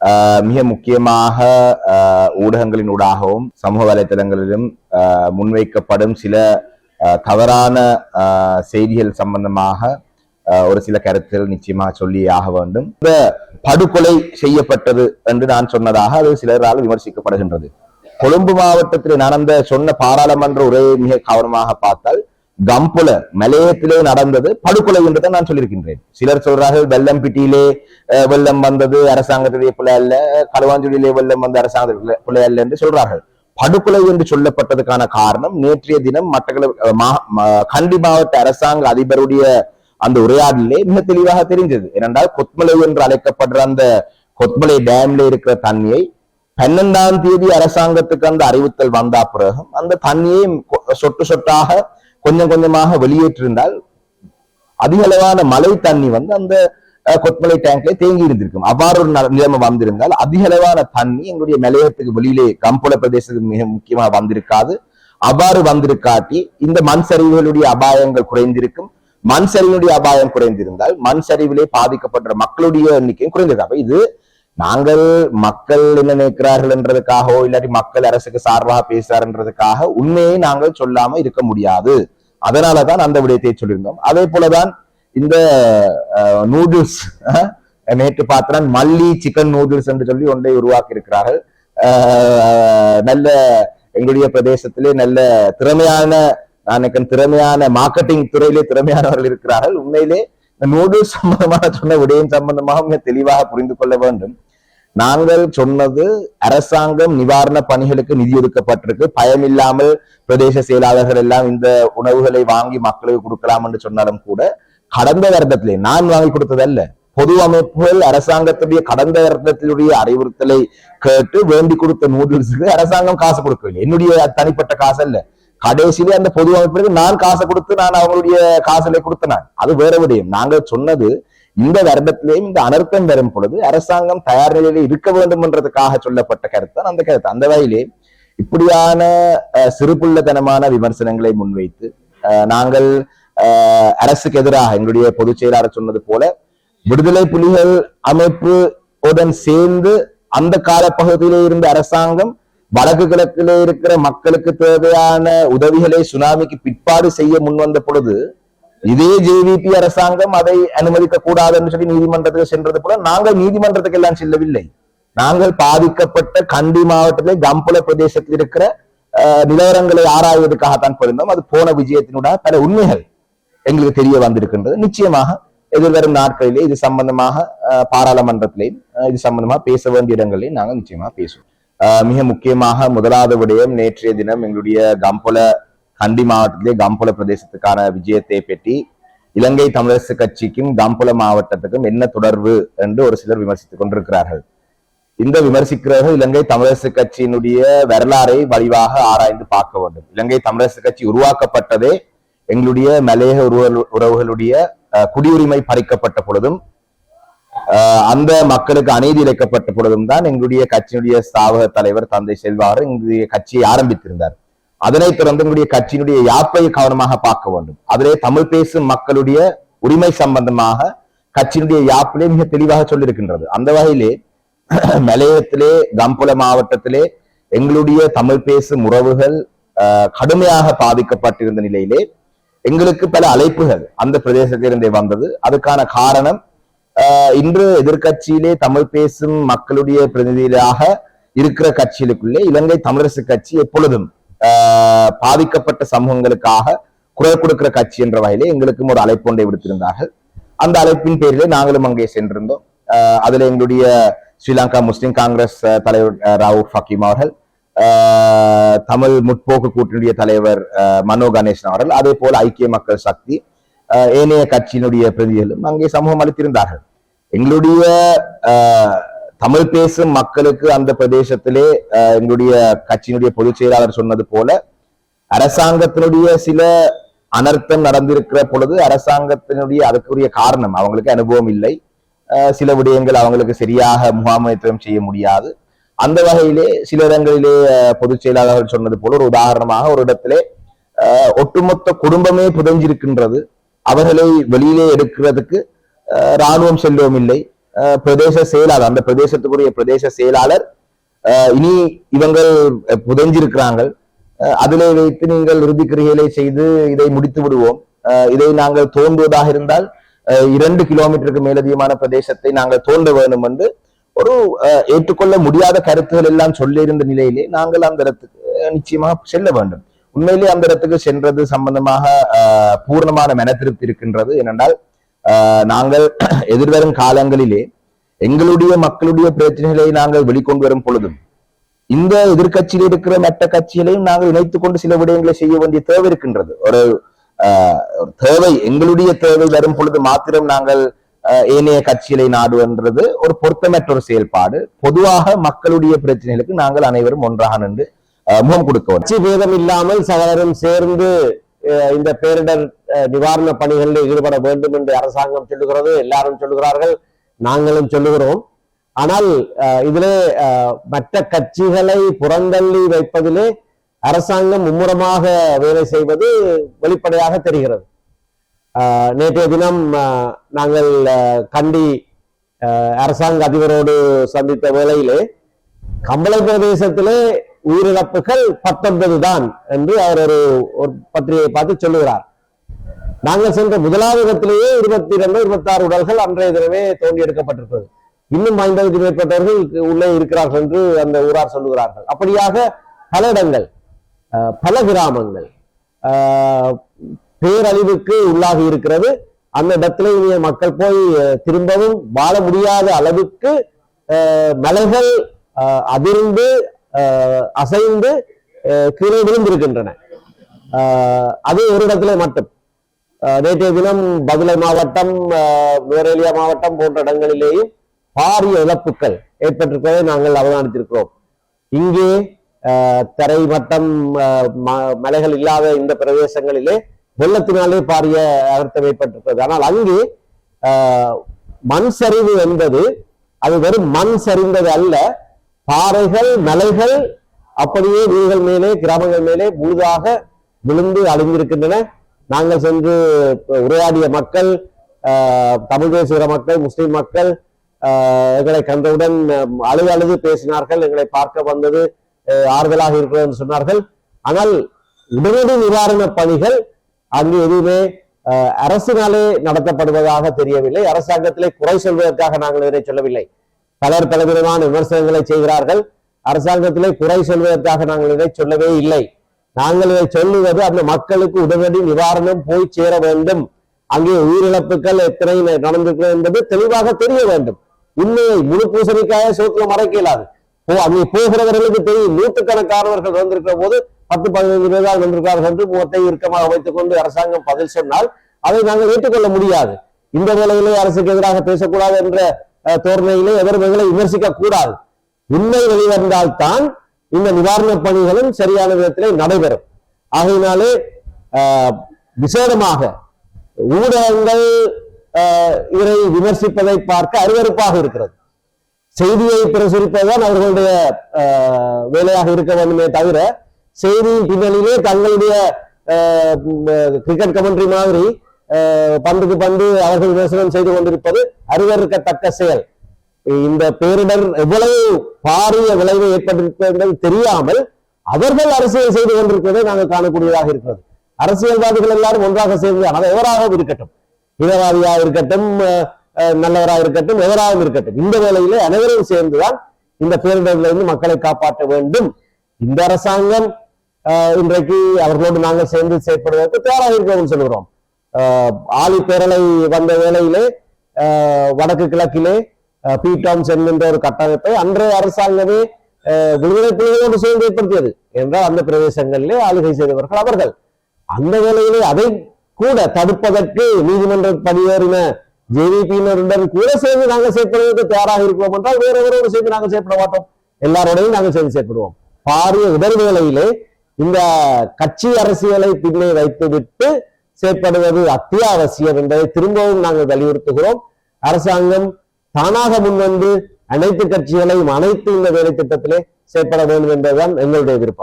ஆஹ் மிக முக்கியமாக ஊடகங்களினூடாகவும் சமூக வலைத்தளங்களிலும் முன்வைக்கப்படும் சில தவறான செய்திகள் சம்பந்தமாக ஆஹ் ஒரு சில கருத்துகள் நிச்சயமாக சொல்லியே ஆக வேண்டும். இந்த படுகொலை செய்யப்பட்டது என்று நான் சொன்னதாக அது சிலரால் விமர்சிக்கப்படுகின்றது. கொழும்பு மாவட்டத்தில் நடந்த சொன்ன பாராளுமன்ற உரையை மிக கவனமாக பார்த்தால் கம்புல மலையத்திலே நடந்தது படுகொலை என்று தான் நான் சொல்லியிருக்கின்றேன். சிலர் சொல்றார்கள் வெள்ளம் பிட்டியிலே வெள்ளம் வந்தது அரசாங்கத்திலே பிள்ளை அல்ல களுவாஞ்சுடியிலே வெள்ளம் வந்து அரசாங்கத்திலே பிள்ளை அல்ல என்று சொல்றார்கள். படுகொலை என்று சொல்லப்பட்டதுக்கான காரணம் நேற்றைய தினம் மட்டக்களப்பு கண்டி மாவட்ட அரசாங்க அதிபருடைய அந்த உரையாடலே மிக தெளிவாக தெரிஞ்சது ஏனென்றால் கொத்மலை என்று அழைக்கப்படுற அந்த கொத்மலை டேம்ல இருக்கிற தண்ணியை பன்னெண்டாம் தேதி அரசாங்கத்துக்கு அந்த அறிவித்தல் வந்தா பிறகும் அந்த தண்ணியை சொட்டு சொட்டாக கொஞ்சம் கொஞ்சமாக வெளியேற்றிருந்தால் அதிக அளவான மழை தண்ணி வந்து அந்த கொத்மலை டேங்க்ல தேங்கி இருந்திருக்கும். அவ்வாறு ஒரு நிலைமை வந்திருந்தால் அதிக அளவான தண்ணி எங்களுடைய நிலையத்துக்கு வெளியிலே கம்புல பிரதேசத்துக்கு மிக முக்கியமாக வந்திருக்காது. அவ்வாறு வந்திருக்காட்டி இந்த மண் சரிவுகளுடைய அபாயங்கள் குறைந்திருக்கும். மண் சரிவினுடைய அபாயம் குறைந்திருந்தால் மண் சரிவிலே பாதிக்கப்படுற மக்களுடைய எண்ணிக்கையும் குறைந்திருக்கும் அப்ப இது நாங்கள் மக்கள் என்ன நினைக்கிறார்கள் என்றதுக்காகவோ இல்லாட்டி மக்கள் அரசுக்கு சார்பாக பேசுறாருன்றதுக்காக உண்மையை நாங்கள் சொல்லாம இருக்க முடியாது. அதனாலதான் அந்த விடயத்தை சொல்லியிருந்தோம். அதே போலதான் இந்த நூடுல்ஸ் நேற்று பார்த்தேன் மல்லி சிக்கன் நூடுல்ஸ் என்று சொல்லி ஒன்றை உருவாக்கி இருக்கிறார்கள் நல்ல எங்களுடைய பிரதேசத்திலே நல்ல திறமையான நான் திறமையான மார்க்கெட்டிங் துறையிலே திறமையானவர்கள் இருக்கிறார்கள். உண்மையிலே நூடுல்ஸ் சம்பந்தமாக சொன்ன விடயம் சம்பந்தமாக மிக தெளிவாக புரிந்து கொள்ள வேண்டும். நாங்கள் சொன்னது அரசாங்கம் நிவாரண பணிகளுக்கு நிதி ஒதுக்கப்பட்டிருக்கு. பயமில்லாமல் பிரதேச செயலாளர்கள் எல்லாம் இந்த உணவுகளை வாங்கி மக்களுக்கு கொடுக்கலாம் என்று சொன்னாலும் கூட கடந்த வருடத்திலே நான் வாங்கி கொடுத்ததல்ல. பொது அமைப்புகள் அரசாங்கத்துடைய கடந்த வருடத்தினுடைய அறிவுறுத்தலை கேட்டு வேண்டி கொடுத்த நூடுல்ஸுக்கு அரசாங்கம் காசு கொடுக்கவில்லை. என்னுடைய தனிப்பட்ட காசு அல்ல கடைசியில அந்த பொது அமைப்பிற்கு நான் காசை கொடுத்து நான் அவங்களுடைய காசலை கொடுத்தேன் அது வேற விடயம். நாங்கள் சொன்னது இந்த வருடத்திலேயும் இந்த அனர்த்தம் வரும் பொழுது அரசாங்கம் தயார் நிலையில இருக்க வேண்டும் என்றதுக்காக சொல்லப்பட்ட கருத்தான் அந்த கருத்து. அந்த வகையிலே இப்படியான அஹ், சிறுபுள்ளத்தனமான விமர்சனங்களை முன்வைத்து அஹ், நாங்கள் அஹ், அரசுக்கு எதிராக எங்களுடைய பொதுச் செயலாளர் சொன்னது போல விடுதலை புலிகள் அமைப்பு உடன் சேர்ந்து அந்த காலப்பகுதியிலே இருந்த அரசாங்கம் வடக்கு கிழக்கிலே இருக்கிற மக்களுக்கு தேவையான உதவிகளை சுனாமிக்கு பிற்பாடு செய்ய முன்வந்த பொழுது இதே ஜேவிபி அரசாங்கம் அதை அனுமதிக்க கூடாது என்று சொல்லி நீதிமன்றத்துக்கு சென்றது போல நாங்கள் நீதிமன்றத்துக்கு எல்லாம் செல்லவில்லை. நாங்கள் பாதிக்கப்பட்ட கண்டி மாவட்டத்திலே கம்புல பிரதேசத்தில் இருக்கிற அஹ், நிலவரங்களை ஆராய்வதற்காகத்தான் போயிருந்தோம். அது போன விஜயத்தினுடைய பல உண்மைகள் எங்களுக்கு தெரிய வந்திருக்கின்றது. நிச்சயமாக எதிர்வரும் நாட்களிலே இது சம்பந்தமாக பாராளுமன்றத்திலேயும் இது சம்பந்தமாக பேச வேண்டிய இடங்களிலேயும் நாங்கள் நிச்சயமாக பேசுவோம். மிக முக்கியமாக முதலாவது விடயம் நேற்றைய தினம் எங்களுடைய கம்புல கண்டி மாவட்டத்திலே கம்புல பிரதேசத்துக்கான விஜயத்தை பெற்றி இலங்கை தமிழரசு கட்சிக்கும் கம்புல மாவட்டத்துக்கும் என்ன தொடர்பு என்று ஒரு சிலர் விமர்சித்துக் கொண்டிருக்கிறார்கள். இந்த விமர்சிக்கிறவர்கள் இலங்கை தமிழரசு கட்சியினுடைய வரலாறை வலிவாக ஆராய்ந்து பார்க்க வேண்டும். இலங்கை தமிழரசு கட்சி உருவாக்கப்பட்டதே எங்களுடைய மலையக உறவுகளுடைய அஹ், குடியுரிமை பறிக்கப்பட்ட பொழுதும் அந்த மக்களுக்கு அநீதி இழைக்கப்பட்ட பொழுதும் தான் எங்களுடைய கட்சியினுடைய ஸ்தாபக தலைவர் தந்தை செல்வார் எங்களுடைய கட்சியை ஆரம்பித்திருந்தார். அதனைத் தொடர்ந்து எங்களுடைய கட்சியினுடைய யாப்பை கவனமாக பார்க்க வேண்டும். அதிலே தமிழ் பேசும் மக்களுடைய உரிமை சம்பந்தமாக கட்சியினுடைய யாப்பிலே மிக தெளிவாக சொல்லியிருக்கின்றது. அந்த வகையிலே மலையத்திலே கம்புல மாவட்டத்திலே எங்களுடைய தமிழ் பேசும் உறவுகள் கடுமையாக பாதிக்கப்பட்டிருந்த நிலையிலே எங்களுக்கு பல அழைப்புகள் அந்த பிரதேசத்திலிருந்தே வந்தது. அதுக்கான காரணம் இன்று எதிர்க்கட்சியிலே தமிழ் பேசும் மக்களுடைய பிரதிநிதியாக இருக்கிற கட்சிகளுக்குள்ளே இலங்கை தமிழரசு கட்சி எப்பொழுதும் பாதிக்கப்பட்ட சமூகங்களுக்காக குரல் கொடுக்கிற கட்சி என்ற வகையிலே எங்களுக்கும் ஒரு அழைப்பு ஒன்றை விடுத்திருந்தார்கள். அந்த அழைப்பின் பேரிலே நாங்களும் அங்கே சென்றிருந்தோம். அஹ், அதுல எங்களுடைய ஸ்ரீலங்கா முஸ்லிம் காங்கிரஸ் தலைவர் ராவு ஃபக்கீம் ஹக்கீம் அவர்கள் தமிழ் முற்போக்கு கூட்டணியுடைய தலைவர் மனோ கணேசன் அவர்கள் அதே போல ஐக்கிய மக்கள் சக்தி ஏனைய கட்சியினுடைய பிரதிகளும் அங்கே சமூகம் அளித்திருந்தார்கள். எங்களுடைய அஹ், தமிழ் பேசும் மக்களுக்கு அந்த பிரதேசத்திலே அஹ், எங்களுடைய கட்சியினுடைய பொதுச் செயலாளர் சொன்னது போல அரசாங்கத்தினுடைய சில அனர்த்தம் நடந்திருக்கிற பொழுது அரசாங்கத்தினுடைய அதுக்குரிய காரணம் அவங்களுக்கு அனுபவம் இல்லை. சில விடயங்கள் அவங்களுக்கு சரியாக முகாமைத்துவம் செய்ய முடியாது. அந்த வகையிலே சில இடங்களிலே பொதுச் செயலாளர்கள் சொன்னது போல ஒரு உதாரணமாக ஒரு இடத்திலே ஒட்டுமொத்த குடும்பமே புதைஞ்சிருக்கின்றது. அவர்களை வெளியிலே எடுக்கிறதுக்கு அஹ், ராணுவம் இல்லை அஹ், பிரதேச செயலாளர் அந்த பிரதேசத்துக்குரிய பிரதேச செயலாளர் அஹ், இனி இவங்கள் புதைஞ்சிருக்கிறாங்க அஹ், அதிலே வைத்து நீங்கள் இறுதி கிரிகைகளை செய்து இதை முடித்து விடுவோம். அஹ், இதை நாங்கள் தோன்றுவதாக இருந்தால் அஹ், இரண்டு கிலோமீட்டருக்கு மேலதிகமான பிரதேசத்தை நாங்கள் தோன்ற வேண்டும் என்று ஒரு அஹ், ஏற்றுக்கொள்ள முடியாத கருத்துகள் எல்லாம் சொல்லியிருந்த நிலையிலே நாங்கள் அந்த இடத்துக்கு நிச்சயமாக செல்ல வேண்டும். உண்மையிலே அந்த இடத்துக்கு சென்றது சம்பந்தமாக பூர்ணமான மன திருப்தி இருக்கின்றது. ஏனென்றால் நாங்கள் எதிர்வரும் காலங்களிலே எங்களுடைய மக்களுடைய பிரச்சனைகளை நாங்கள் வெளிக்கொண்டு வரும் பொழுதும் இந்த எதிர்கட்சியில் இருக்கிற மற்ற கட்சிகளையும் நாங்கள் இணைத்துக் கொண்டு சில விடயங்களை செய்ய வேண்டிய தேவை இருக்கின்றது. ஒரு ஒரு தேவை எங்களுடைய தேவை வரும் பொழுது மாத்திரம் நாங்கள் ஏனைய கட்சிகளை நாடுவன்றது ஒரு பொருத்தமற்ற ஒரு செயல்பாடு. பொதுவாக மக்களுடைய பிரச்சனைகளுக்கு நாங்கள் அனைவரும் ஒன்றாக நின்று முகம் கொடுக்க கட்சி பேதம் இல்லாமல் சகலரும் சேர்ந்து இந்த பேரிடர் நிவாரண பணிகளில் ஈடுபட வேண்டும் என்று அரசாங்கம் சொல்லுகிறது. எல்லாரும் சொல்லுகிறார்கள். நாங்களும் சொல்லுகிறோம். ஆனால் இதிலே மற்ற கட்சிகளை புறந்தள்ளி வைப்பதிலே அரசாங்கம் மும்முரமாக வேலை செய்வது வெளிப்படையாக தெரிகிறது. நேற்றைய தினம் அஹ், நாங்கள் கண்டி அஹ், அரசாங்க அதிபரோடு சந்தித்த வேளையிலே கம்பளை பிரதேசத்திலே உயிரிழப்புகள் பத்தொன்பது தான் என்று அவர் ஒரு ஒரு பத்திரிகையை பார்த்து சொல்லுகிறார். நாங்கள் சென்ற முதலாவது இடத்திலேயே இருபத்தி இரண்டு இருபத்தி ஆறு உடல்கள் அன்றைய தினமே தோண்டி எடுக்கப்பட்டிருக்கிறது. இன்னும் ஐம்பதுக்கு மேற்பட்டவர்கள் உள்ளே இருக்கிறார்கள் என்று அந்த ஊரார் சொல்லுகிறார்கள். அப்படியாக பல இடங்கள் அஹ், பல கிராமங்கள் பேரழிவுக்கு உள்ளாகி இருக்கிறது. அந்த இடத்துல இனிய மக்கள் போய் திரும்பவும் வாழ முடியாத அளவுக்கு மலைகள் அதிர்ந்து அசைந்து கீழே விழுந்திருக்கின்றன. அது ஒரு இடத்துல மட்டும். நேற்றைய தினம் பதுளை மாவட்டம் அஹ், மாவட்டம் போன்ற இடங்களிலேயும் பாரிய இழப்புகள் ஏற்பட்டிருப்பதை நாங்கள் அவதானித்திருக்கிறோம். இங்கே தரை மட்டம் அஹ், ம- மலைகள் இல்லாத இந்த பிரதேசங்களிலே வெள்ளத்தினாலே பாரிய அகர்த்தம் ஏற்பட்டிருக்கிறது. ஆனால் அங்கே மண் சரிவு என்பது அது வெறும் மண் சரிந்தது அல்ல பாறைகள் மலைகள் அப்படியே வீடுகள் மேலே கிராமங்கள் மேலே முழுதாக விழுந்து அழிந்திருக்கின்றன. நாங்கள் சென்று உரையாடிய மக்கள் தமிழ் பேசுகிற மக்கள் முஸ்லிம் மக்கள் எங்களை கண்டவுடன் அழுது அழுது பேசினார்கள். எங்களை பார்க்க வந்தது ஆறுதலாக இருக்கிறது என்று சொன்னார்கள். ஆனால் உடனடி நிவாரண பணிகள் அங்கு எதுவுமே அஹ், அரசினாலே நடத்தப்படுவதாக தெரியவில்லை. அரசாங்கத்திலே குறை சொல்வதற்காக நாங்கள் இதனை சொல்லவில்லை. பலர் பலவிதமான விமர்சனங்களை செய்கிறார்கள். அரசாங்கத்திலே குறை சொல்வதற்காக நாங்கள் இதை சொல்லவே இல்லை. நாங்கள் இதை சொல்லுவது அந்த மக்களுக்கு உடனடி நிவாரணம் போய் சேர வேண்டும். அங்கே உயிரிழப்புகள் எத்தனை நடந்திருக்கிறது என்பது தெளிவாக தெரிய வேண்டும். உண்மையை முழு பூசணிக்காய சோத்துல மறைக்க இயலாது. அங்கே போகிறவர்களுக்கு தெரியும். நூற்றுக்கணக்கானவர்கள் வந்திருக்கிற போது பத்து பதினைந்து பேர் தான் வந்திருக்கார்கள் என்று முகத்தை இறுக்கமாக வைத்துக் கொண்டு அரசாங்கம் பதில் சொன்னால் அதை நாங்கள் ஏற்றுக்கொள்ள முடியாது. இந்த வேலையிலே அரசுக்கு எதிராக பேசக்கூடாது என்ற தோர்மையிலே எதிர்மைகளை எங்களை விமர்சிக்க கூடாது உண்மை வெளிவந்தால்தான் இந்த நிவாரணப் பணிகளும் சரியான விதத்திலே நடைபெறும். ஆகையினாலே ஆஹ், விசேடமாக ஊடகங்கள் ஆஹ், இதனை விமர்சிப்பதை பார்க்க அருவருப்பாக இருக்கிறது. செய்தியை பிரசுரிப்பதுதான் அவர்களுடைய ஆஹ், வேலையாக இருக்க வேண்டுமே தவிர செய்தியின் பின்னணியிலே தங்களுடைய கிரிக்கெட் கமெண்ட்ரி மாதிரி பந்துக்கு பந்து அவர்கள் விமர்சனம் செய்து கொண்டிருப்பது அருவருக்கத்தக்க செயல். இந்த பேரிடர் எவ்வளவு பாரிய விளைவு ஏற்பட்டிருக்கிறது தெரியாமல் அவர்கள் அரசியல் செய்து கொண்டிருப்பதை நாங்கள் காணக்கூடியதாக இருக்கிறது. அரசியல்வாதிகள் எல்லாரும் ஒன்றாக சேர்ந்து ஆனால் எவராகவும் இருக்கட்டும் இனவாதியாக இருக்கட்டும் அஹ், அஹ், நல்லவராக இருக்கட்டும் எவராகவும் இருக்கட்டும் இந்த வேளையிலே அனைவரும் சேர்ந்துதான் இந்த பேரிடரிலிருந்து மக்களை காப்பாற்ற வேண்டும். இந்த அரசாங்கம் இன்றைக்கு அவர்களோடு நாங்கள் சேர்ந்து செயற்படுவதற்கு தயாராக இருக்கிறோம் சொல்கிறோம் ஆழிப்பேரலை வந்த வேளையிலே வடக்கு கிழக்கிலே அஹ், பி என்கின்ற ஒரு கட்டமைப்பை அன்றைய அரசாங்கமே விடுதலை புலிகளோடு சேர்ந்து ஏற்படுத்தியது என்றால் அந்த பிரதேசங்களிலே ஆளுகை செய்தவர்கள் அவர்கள். அந்த வேளையிலே அதை கூட தடுப்பதற்கு நீதிமன்ற பதிவேறின ஜேவிபியினருடன் கூட சேர்ந்து நாங்கள் செயற்படுவதற்கு தயாராக இருக்கிறோம் என்றால் வேற சேர்ந்து நாங்கள் செயற்பட மாட்டோம். எல்லாரோடையும் நாங்கள் சேர்ந்து செயற்படுவோம். பாரிய இடர்வேளையிலே இந்த கட்சி அரசியலை பின்னே வைத்துவிட்டு செயற்படுவது அத்தியாவசியம் என்பதை திரும்பவும் நாங்கள் வலியுறுத்துகிறோம். அரசாங்கம் தானாக முன்வந்து அனைத்து கட்சிகளையும் அனைத்து இந்த வேலை திட்டத்திலே செயற்பட வேண்டும் என்பதுதான் எங்களுடைய விருப்பம்.